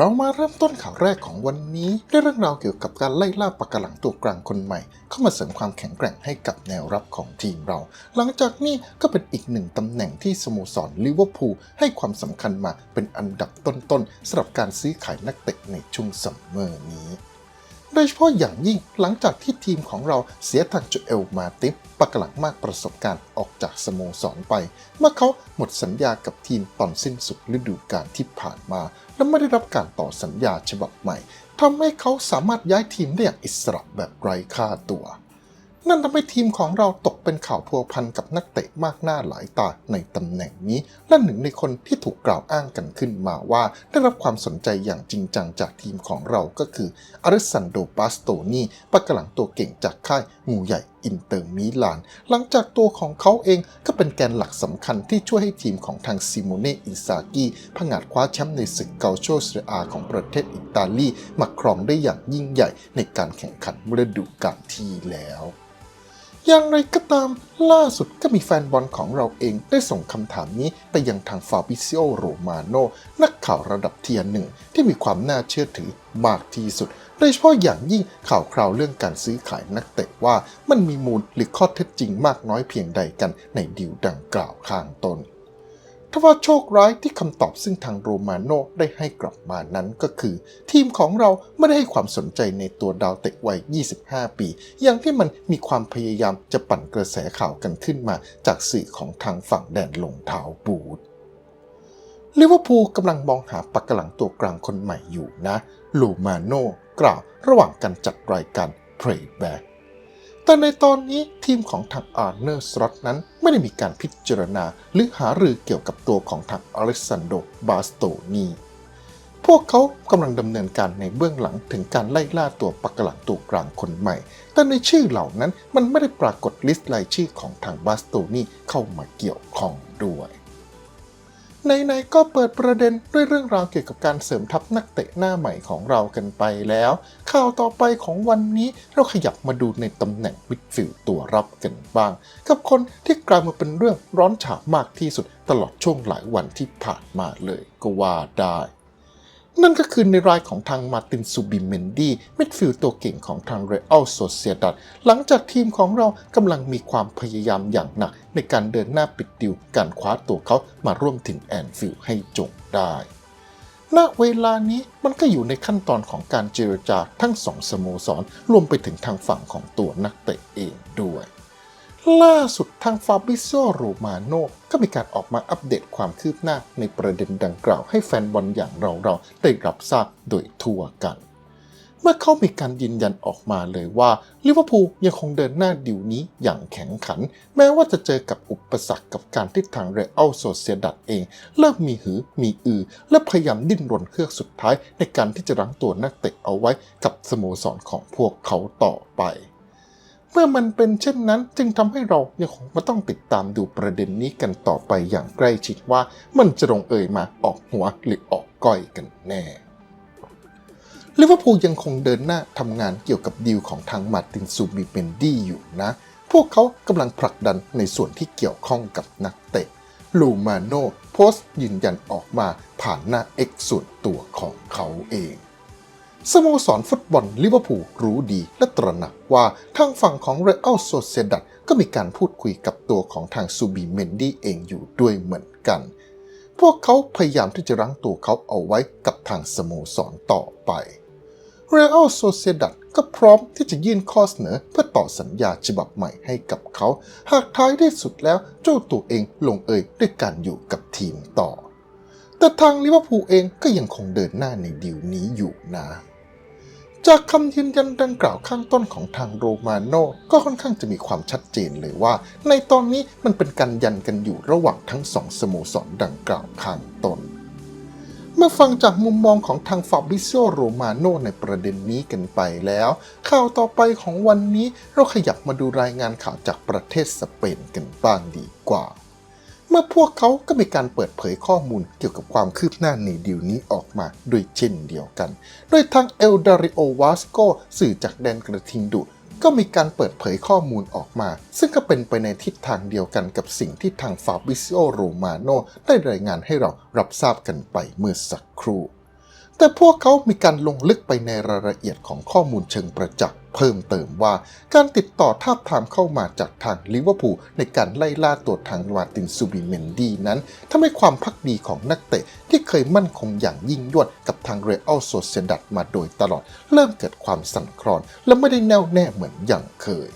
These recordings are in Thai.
เรามาเริ่มต้นข่าวแรกของวันนี้ด้วยเรื่องราวเกี่ยวกับการไล่ล่าปะกกาหลังตัวกลางคนใหม่ เข้ามาเสริมความแข็งแกร่งให้กับแนวรับของทีมเรา หลังจากนี้ก็เป็นอีกหนึ่งตำแหน่งที่สโมสรลิเวอร์พูลให้ความสำคัญมาเป็นอันดับต้นๆสำหรับการซื้อขายนักเตะในช่วงซัมเมอร์นี้ โดยเฉพาะอย่างยิ่งหลังจากที่ทีมของเราเสียทางโจเอลมาติฟปักกาหลังมากประสบการณ์ออกจากสโมสรไป เมื่อเขาหมดสัญญากับทีมตอนสิ้นสุดฤดูกาลที่ผ่านมา และไม่ได้รับการต่อสัญญาฉบับใหม่ทำให้เขาสามารถย้ายทีมได้อย่างอิสระแบบไร้ค่าตัว นั่นทำให้ทีมของเราตกเป็นข่าวพัวพันกับนักเตะมากหน้าหลายตาในตำแหน่งนี้ และหนึ่งในคนที่ถูกกล่าวอ้างกันขึ้นมาว่า ได้รับความสนใจอย่างจริงจังจากทีมของเราก็คืออาริสันโดปาสโตนีปักกาหลังตัวเก่งจากค่ายงูใหญ่อินเตอร์มิลาน หลังจากตัวของเขาเองก็เป็นแกนหลักสำคัญที่ช่วยให้ทีมของทางซิโมเน่อินซากิผงาดคว้าแชมป์ในศึกเกาโชเซอาของประเทศอิตาลี มาครองได้อย่างยิ่งใหญ่ในการแข่งขันฤดูกาลที่แล้วอย่างไรก็ตามล่าสุดก็มีแฟนบอลของเราเองได้ส่งคำถามนี้ไปยังทางฟาบิซิโอโรมาโนนักข่าวระดับเทียร์หนึ่งที่มีความน่าเชื่อถือมากที่สุด โดยเฉพาะอย่างยิ่งข่าวคราวเรื่องการซื้อขายนักเตะว่ามันมีมูลหรือข้อเท็จจริงมากน้อยเพียงใดกันในดีลดังกล่าวข้างต้นทว่าโชคร้ายที่คำตอบซึ่งทางโรมาโนได้ให้กลับมานั้นก็คือ ทีมของเราไม่ได้ให้ความสนใจในตัวดาวเตะวัย 25 ปี อย่างที่มันมีความพยายามจะปั่นกระแสข่าวกันขึ้นมาจากสื่อของทางฝั่งแดนลงเท้าบูทลิเวอร์พูลกำลังมองหาปักกะหลังตัวกลางคนใหม่อยู่นะ ลูมาโนกล่าวระหว่างการจัดรายการ Playback แต่ในตอนนี้ทีมของทางอาร์เนอร์สล็อตนั้นไม่ได้มีการพิจารณาหรือหารือเกี่ยวกับตัวของทางอเล็กซานโดบาสโตนีพวกเขากำลังดำเนินการในเบื้องหลังถึงการไล่ล่าตัวปักกะหลังตัวกลางคนใหม่ แต่ในชื่อเหล่านั้นมันไม่ได้ปรากฏลิสต์รายชื่อของทางบาสโตนีเข้ามาเกี่ยวข้องด้วย ในๆก็เปิดประเด็นด้วยเรื่องราวเกี่ยวกับการเสริมทัพนักเตะหน้าใหม่ของเรากันไปแล้ว ข่าวต่อไปของวันนี้เราขยับมาดูในตำแหน่งมิดฟิลด์ตัวรับกันบ้าง กับคนที่กลายมาเป็นเรื่องร้อนฉามากที่สุดตลอดช่วงหลายวันที่ผ่านมาเลยก็ว่าได้ นั่นก็คือในรายของทางมาตินซูบิเมนดีมิดฟิลด์ตัวเก่งของทางเรอัลโซเซียดัดหลังจากทีมของเรากำลังมีความพยายามอย่างหนัก ในการเดินหน้าปิดดิวการคว้าตัวเขามาร่วมถึงแอนฟิลด์ให้จงได้ณเวลานี้มันก็อยู่ในขั้นตอนของการเจรจาทั้งสองสโมสรรวมไปถึงทางฝั่งของตัวนักเตะเองด้วย ล่าสุดทางฟาบิโซโรมาโนก็มีการออกมาอัปเดตความคืบหน้าในประเด็นดังกล่าวให้แฟนบอลอย่างเราๆได้รับทราบโดยทั่วกัน เมื่อเขามีการยืนยันออกมาเลยว่าลิเวอร์พูลยังคงเดินหน้าดิวนี้อย่างแข็งขัน แม้ว่าจะเจอกับอุปสรรคกับการที่ทางเรอัลโซเซียดัดเอง เริ่มมีหือมีอือ และพยายามดิ้นรนเครือกสุดท้ายในการที่จะรั้งตัวนักเตะเอาไว้กับสโมสรของพวกเขาต่อไป มื่อมันเป็นเช่นนั้นจึงทำให้เรายังคงมาต้องติดตามดูประเด็นนี้กันต่อไปอย่างใกล้ชิดว่ามันจะลงเอยมาออกหัวหรือออกก้อยกันแน่ลิเวอร์พูลยังคงเดินหน้าทำงานเกี่ยวกับดีลของทางมาร์ตินซูบิเบนดี้อยู่นะ พวกเขากำลังผลักดันในส่วนที่เกี่ยวข้องกับนักเตะ ลูมาโนโพสต์ยืนยันออกมาผ่านหน้า X ส่วนตัวของเขาเอง สโมสรฟุตบอลลิเวอร์พูลรู้ดีและตระหนักว่าทางฝั่งของเรอัลโซเซดัดก็มีการพูดคุยกับตัวของทางซูบีเมนดี้เองอยู่ด้วยเหมือนกัน พวกเขาพยายามที่จะรั้งตัวเขาเอาไว้กับทางสโมสรต่อไปเรอัลโซเซดัดก็พร้อมที่จะยื่นข้อเสนอเพื่อต่อสัญญาฉบับใหม่ให้กับเขา หากท้ายที่สุดแล้วเจ้าตัวเองลงเอยด้วยการอยู่กับทีมต่อ แต่ทางลิเวอร์พูลเองก็ยังคงเดินหน้าในดีลนี้อยู่นะ จากคำยืนยันดังกล่าวข้างต้นของทางโรมาโนก็ค่อนข้างจะมีความชัดเจนเลยว่า ในตอนนี้มันเป็นการยันกันอยู่ระหว่างทั้งสองสโมสรดังกล่าวข้างต้นเมื่อฟังจากมุมมองของทางฟาบริโซโรมาโนในประเด็นนี้กันไปแล้ว ข่าวต่อไปของวันนี้เราขยับมาดูรายงานข่าวจากประเทศสเปนกันบ้างดีกว่า เมื่อพวกเขาก็มีการเปิดเผยข้อมูลเกี่ยวกับความคืบหน้าในดีลนี้ออกมาด้วยเช่นเดียวกัน โดยทางเอลดาริโอวาสโกสื่อจากแดนกระทิงดุก็มีการเปิดเผยข้อมูลออกมา ซึ่งก็เป็นไปในทิศทางเดียวกันกับสิ่งที่ทางฟาบิซิโอโรมาโนได้รายงานให้เรารับทราบกันไปเมื่อสักครู่ แต่พวกเขามีการลงลึกไปในรายละเอียดของข้อมูลเชิงประจักษ์เพิ่มเติมว่าการติดต่อทาบทามเข้ามาจากทางลิเวอร์พูลในการไล่ล่าตัวทางมาตินซูบิเมนดีนั้นทำให้ความพักดีของนักเตะที่เคยมั่นคงอย่างยิ่งยวดกับทางเรอัลโซเซดัดมาโดยตลอด เริ่มเกิดความสั่นคลอนและไม่ได้แน่วแน่เหมือนอย่างเคย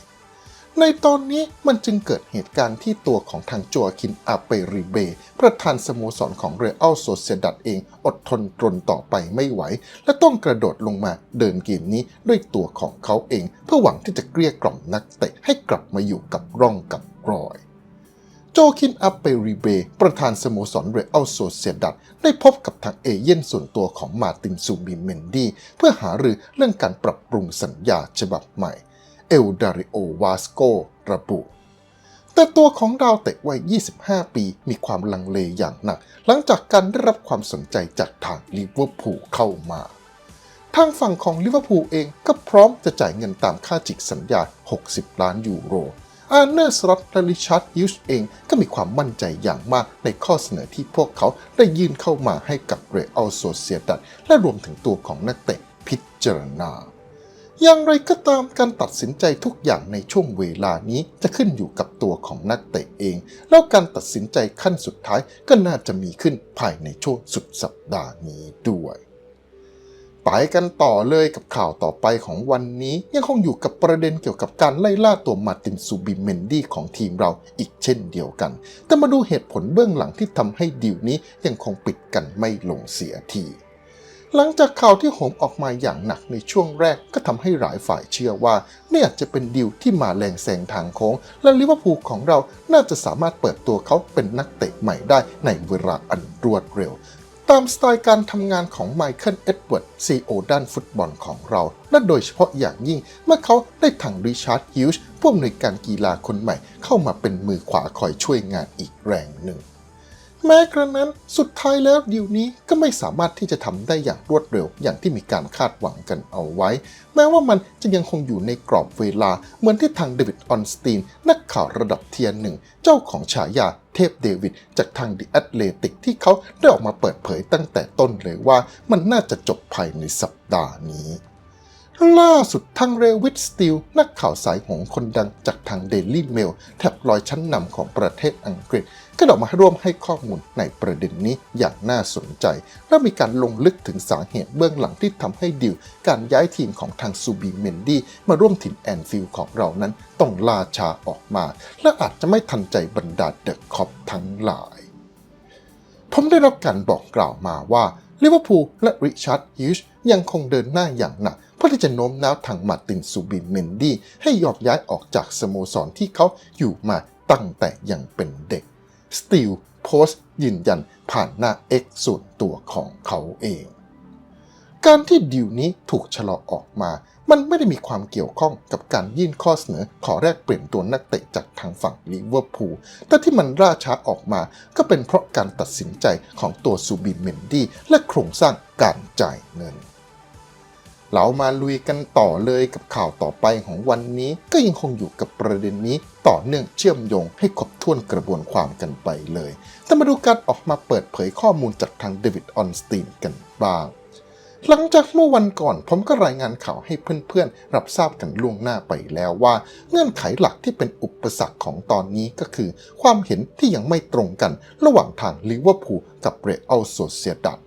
ในตอนนี้มันจึงเกิดเหตุการณ์ที่ตัวของทางจัวคินอาเปริเบ ประธานสโมสรของเรอัลโซเซดัดเองอดทนตรนต่อไปไม่ไหว และต้องกระโดดลงมาเดินเกมนี้ด้วยตัวของเขาเอง เพื่อหวังที่จะเกลี้ยกล่อมนักเตะให้กลับมาอยู่กับร่องกับรอยโจคินอาเปริเบ ประธานสโมสรเรอัลโซเซดัดได้พบกับทางเอเย่นส่วนตัวของมาตินซูบิเมนดี เพื่อหารือเรื่องการปรับปรุงสัญญาฉบับใหม่ เอลดาริโอวาสโกระบุ แต่ตัวของดาวเตะวัย 25 ปีมีความลังเลอย่างหนัก หลังจากการได้รับความสนใจจากทางลิเวอร์พูลเข้ามา ทางฝั่งของลิเวอร์พูลเองก็พร้อมจะจ่ายเงินตามค่าจิกสัญญา 60 ล้านยูโรอาร์เนอร์สล็อตและริชาร์ดฮิวส์เองก็มีความมั่นใจอย่างมากในข้อเสนอที่พวกเขาได้ยื่นเข้ามาให้กับเรอัลโซเซียดัดและรวมถึงตัวของนักเตะพิจารณา อย่างไรก็ตามการตัดสินใจทุกอย่างในช่วงเวลานี้จะขึ้นอยู่กับตัวของนักเตะเอง แล้วการตัดสินใจขั้นสุดท้ายก็น่าจะมีขึ้นภายในช่วงสุดสัปดาห์นี้ด้วยไปกันต่อเลยกับข่าวต่อไปของวันนี้ ยังคงอยู่กับประเด็นเกี่ยวกับการไล่ล่าตัวมาตินซูบิเมนดี้ของทีมเราอีกเช่นเดียวกัน แต่มาดูเหตุผลเบื้องหลังที่ทำให้ดีลนี้ยังคงปิดกันไม่ลงเสียที หลังจากข่าวที่โหมออกมาอย่างหนักในช่วงแรกก็ทำให้หลายฝ่ายเชื่อว่านี่อาจจะเป็นดีลที่มาแรงแซงทางโค้ง และลิเวอร์พูลของเราน่าจะสามารถเปิดตัวเขาเป็นนักเตะใหม่ได้ในเวลาอันรวดเร็ว ตามสไตล์การทำงานของไมเคิลเอ็ดเวิร์ดซีโอด้านฟุตบอลของเรา และโดยเฉพาะอย่างยิ่งเมื่อเขาได้ถังริชาร์ดฮิวส์ผู้อำนวยการกีฬาคนใหม่เข้ามาเป็นมือขวาคอยช่วยงานอีกแรงหนึ่ง แม้กระนั้นสุดท้ายแล้วดีลนี้ก็ไม่สามารถที่จะทำได้อย่างรวดเร็ว อย่างที่มีการคาดหวังกันเอาไว้ แม้ว่ามันจะยังคงอยู่ในกรอบเวลา เหมือนที่ทางเดวิดออนสตีน นักข่าวระดับเทียร์หนึ่ง เจ้าของฉายาเทพเดวิดจากทางดิแอตเลติกที่เขาได้ออกมาเปิดเผยตั้งแต่ต้นเลยว่ามันน่าจะจบภายในสัปดาห์นี้ ล่าสุดทางเรวิตสตีลนักข่าวสายหงคนดังจากทางเดลี่เมลแทบลอยชั้นนำของประเทศอังกฤษ ก็ออกมาร่วมให้ข้อมูลในประเด็นนี้อย่างน่าสนใจ และมีการลงลึกถึงสาเหตุเบื้องหลังที่ทำให้ดิว การย้ายทีมของทางซูบีเมนดี้มาร่วมทีมแอนฟิลของเรานั้นต้องล่าชาออกมา และอาจจะไม่ทันใจบรรดาเดอะคอปทั้งหลาย ผมได้รับการบอกกล่าวมาว่าลิเวอร์พูลและริชาร์ดฮิชยังคงเดินหน้าอย่างหนัก พื่อที่จะโน้มน้าวทางมาตินซูบิเมนดี้ให้ยอมย้ายออกจากสโมสรที่เขาอยู่มาตั้งแต่ยังเป็นเด็ก สตีลโพสต์ยืนยันผ่านหน้า X ส่วนตัวของเขาเอง การที่ดีลนี้ถูกชะลอออกมา มันไม่ได้มีความเกี่ยวข้องกับการยื่นข้อเสนอขอแลกเปลี่ยนตัวนักเตะจากทางฝั่งลิเวอร์พูล แต่ที่มันล่าช้าออกมาก็เป็นเพราะการตัดสินใจของตัวซูบิเมนดี้และโครงสร้างการจ่ายเงิน เรามาลุยกันต่อเลยกับข่าวต่อไปของวันนี้ ก็ยังคงอยู่กับประเด็นนี้ต่อเนื่องเชื่อมโยงให้ครบถ้วนกระบวนความกันไปเลยแต่มาดูการออกมาเปิดเผยข้อมูลจากทางเดวิดออนสตีนกันบ้างหลังจากเมื่อวันก่อนผมก็รายงานข่าวให้เพื่อนๆ รับทราบกันล่วงหน้าไปแล้วว่า เงื่อนไขหลักที่เป็นอุปสรรคของตอนนี้ก็คือ ความเห็นที่ยังไม่ตรงกัน ระหว่างทางลิเวอร์พูลกับเรอัลโซเซียดัด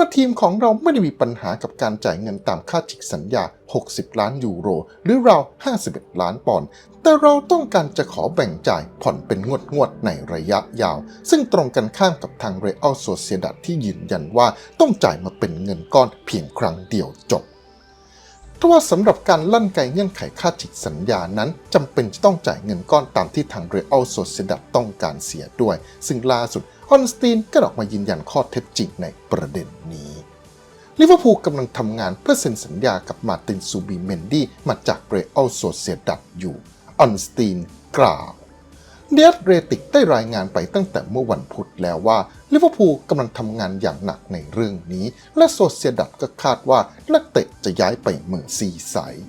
มื่อทีมของเราไม่ได้มีปัญหากับการจ่ายเงินตามค่าจิกสัญญา 60 ล้านยูโร หรือราว 51 ล้านปอนด์ แต่เราต้องการจะขอแบ่งจ่ายผ่อนเป็นงวดงวดในระยะยาว ซึ่งตรงกันข้ามกับทางเรอัลโซเซียดัดที่ยืนยันว่าต้องจ่ายมาเป็นเงินก้อนเพียงครั้งเดียวจบทว่าสำหรับการลั่นไกเงื่อนไขค่าจิกสัญญานั้นจำเป็นจะต้องจ่ายเงินก้อนตามที่ทางเรอัลโซเซดัต้องการเสียด้วย ซึ่งล่าสุด ออนสตีนก็ออกมายืนยันข้อเท็จจริงในประเด็นนี้ลิเวอร์พูลกำลังทำงานเพื่อเซ็นสัญญากับมาตินซูบิเมนดี้มาจากเรอัลโซเซดัดอยู่ออนสตีนกล่าวเดียสเรติกได้รายงานไปตั้งแต่เมื่อวันพุธแล้วว่าลิเวอร์พูลกำลังทำงานอย่างหนักในเรื่องนี้ และโซเซียดัดก็คาดว่านักเตะจะย้ายไปเมืองซีไซด์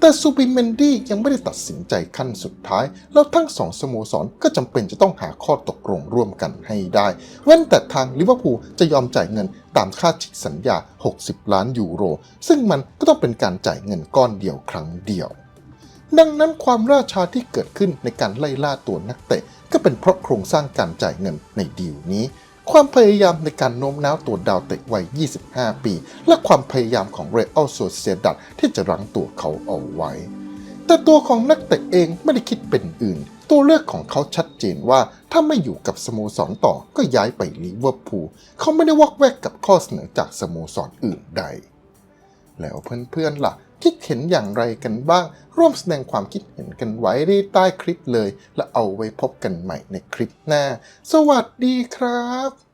แต่ซูบิเมนดี้ยังไม่ได้ตัดสินใจขั้นสุดท้าย แล้วทั้งสองสโมสรก็จำเป็นจะต้องหาข้อตกลงร่วมกันให้ได้ เว้นแต่ทางลิเวอร์พูลจะยอมจ่ายเงินตามค่าชิกสัญญา 60 ล้านยูโร ซึ่งมันก็ต้องเป็นการจ่ายเงินก้อนเดียวครั้งเดียว ดังนั้นความล่าชาที่เกิดขึ้นในการไล่ล่าตัวนักเตะ ก็เป็นเพราะโครงสร้างการจ่ายเงินในดีลนี้ ความพยายามในการโน้มน้าวตัวดาวเตะวัย 25 ปี และความพยายามของเรอัลโซเซียดัดที่จะรั้งตัวเขาเอาไว้ แต่ตัวของนักเตะเองไม่ได้คิดเป็นอื่น ตัวเลือกของเขาชัดเจนว่าถ้าไม่อยู่กับสโมสรต่อก็ย้ายไปลิเวอร์พูลเขาไม่ได้วอกแวกกับข้อเสนอจากสโมสรอื่นใด แล้วเพื่อนๆล่ะ คิดเห็นอย่างไรกันบ้าง ร่วมแสดงความคิดเห็นกันไว้ที่ใต้คลิปเลย และเอาไว้พบกันใหม่ในคลิปหน้า สวัสดีครับ